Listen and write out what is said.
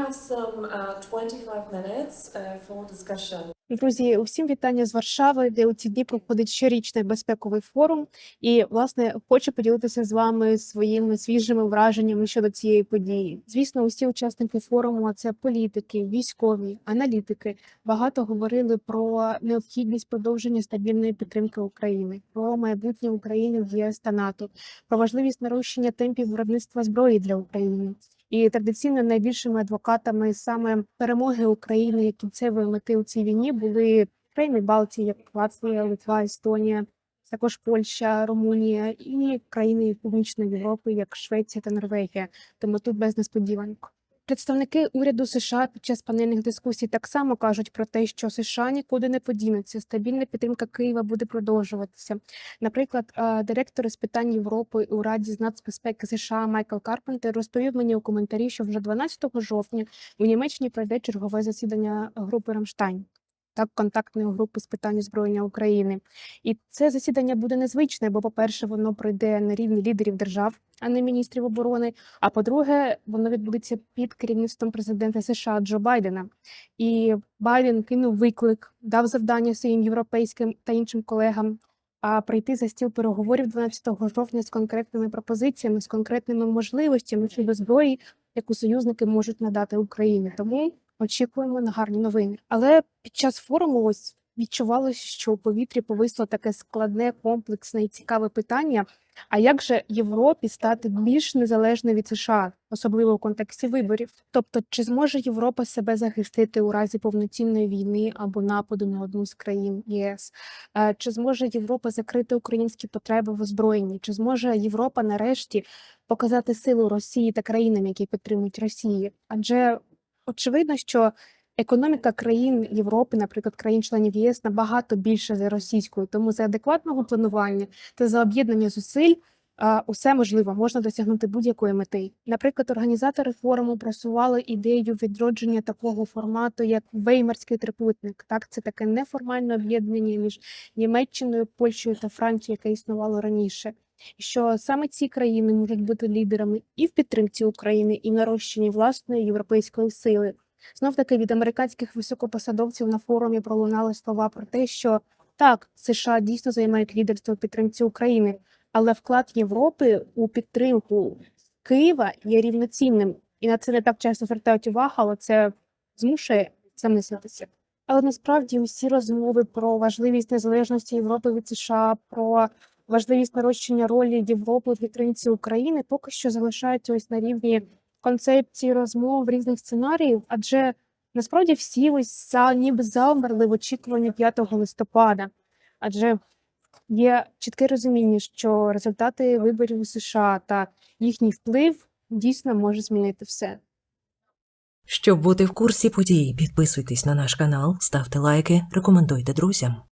have some uh, 25 minutes uh. Друзі, усім вітання з Варшави, де у ці дні проходить щорічний безпековий форум. І власне хочу поділитися з вами своїми свіжими враженнями щодо цієї події. Звісно, усі учасники форуму, а це політики, військові, аналітики, багато говорили про необхідність продовження стабільної підтримки України, про майбутнє України в ЄС та НАТО, про важливість нарощення темпів виробництва зброї для України. І традиційно найбільшими адвокатами саме перемоги України як кінцевої мети у цій війні були країни Балтії, як Латвія, Литва, Естонія, також Польща, Румунія і країни Північної Європи, як Швеція та Норвегія. Тому тут без несподіванок. Представники уряду США під час панельних дискусій так само кажуть про те, що США нікуди не подінуться. Стабільна підтримка Києва буде продовжуватися. Наприклад, директор з питань Європи у Раді з нацбезпеки США Майкл Карпентер розповів мені у коментарі, що вже 12 жовтня у Німеччині пройде чергове засідання групи Рамштайн. Так, контактної групи з питань озброєння України, і це засідання буде незвичне, бо, по-перше, воно пройде на рівні лідерів держав, а не міністрів оборони. А по-друге, воно відбудеться під керівництвом президента США Джо Байдена. І Байден кинув виклик, дав завдання своїм європейським та іншим колегам а прийти за стіл переговорів 12 жовтня з конкретними пропозиціями, з конкретними можливостями щодо зброї, яку союзники можуть надати Україні. Тому очікуємо на гарні новини. Але під час форуму ось відчувалося, що у повітрі повисло таке складне, комплексне і цікаве питання. А як же Європі стати більш незалежною від США, особливо у контексті виборів? Тобто, чи зможе Європа себе захистити у разі повноцінної війни або нападу на одну з країн ЄС? Е, Чи зможе Європа закрити українські потреби в озброєнні? Чи зможе Європа нарешті показати силу Росії та країнам, які підтримують Росію? Адже очевидно, що економіка країн Європи, наприклад, країн-членів ЄС, набагато більше за російською. Тому за адекватного планування та за об'єднання зусиль усе можливо, можна досягнути будь-якої мети. Наприклад, організатори форуму просували ідею відродження такого формату, як Веймарський трикутник. Так, це таке неформальне об'єднання між Німеччиною, Польщею та Францією, яке існувало раніше. Що саме ці країни можуть бути лідерами і в підтримці України, і в нарощенні власної європейської сили. Знов таки від американських високопосадовців на форумі пролунали слова про те, що так, США дійсно займають лідерство в підтримці України, але вклад Європи у підтримку Києва є рівноцінним. І на це не так часто звертають увагу, але це змушує замислитися. Але насправді усі розмови про важливість незалежності Європи від США, про важливість нарощення ролі Європи у підтримці України поки що залишаються ось на рівні концепції розмов різних сценаріїв, адже насправді всі ось за ніби завмерли в очікуванні 5 листопада, адже є чітке розуміння, що результати виборів у США та їхній вплив дійсно може змінити все. Щоб бути в курсі подій, підписуйтесь на наш канал, ставте лайки, рекомендуйте друзям.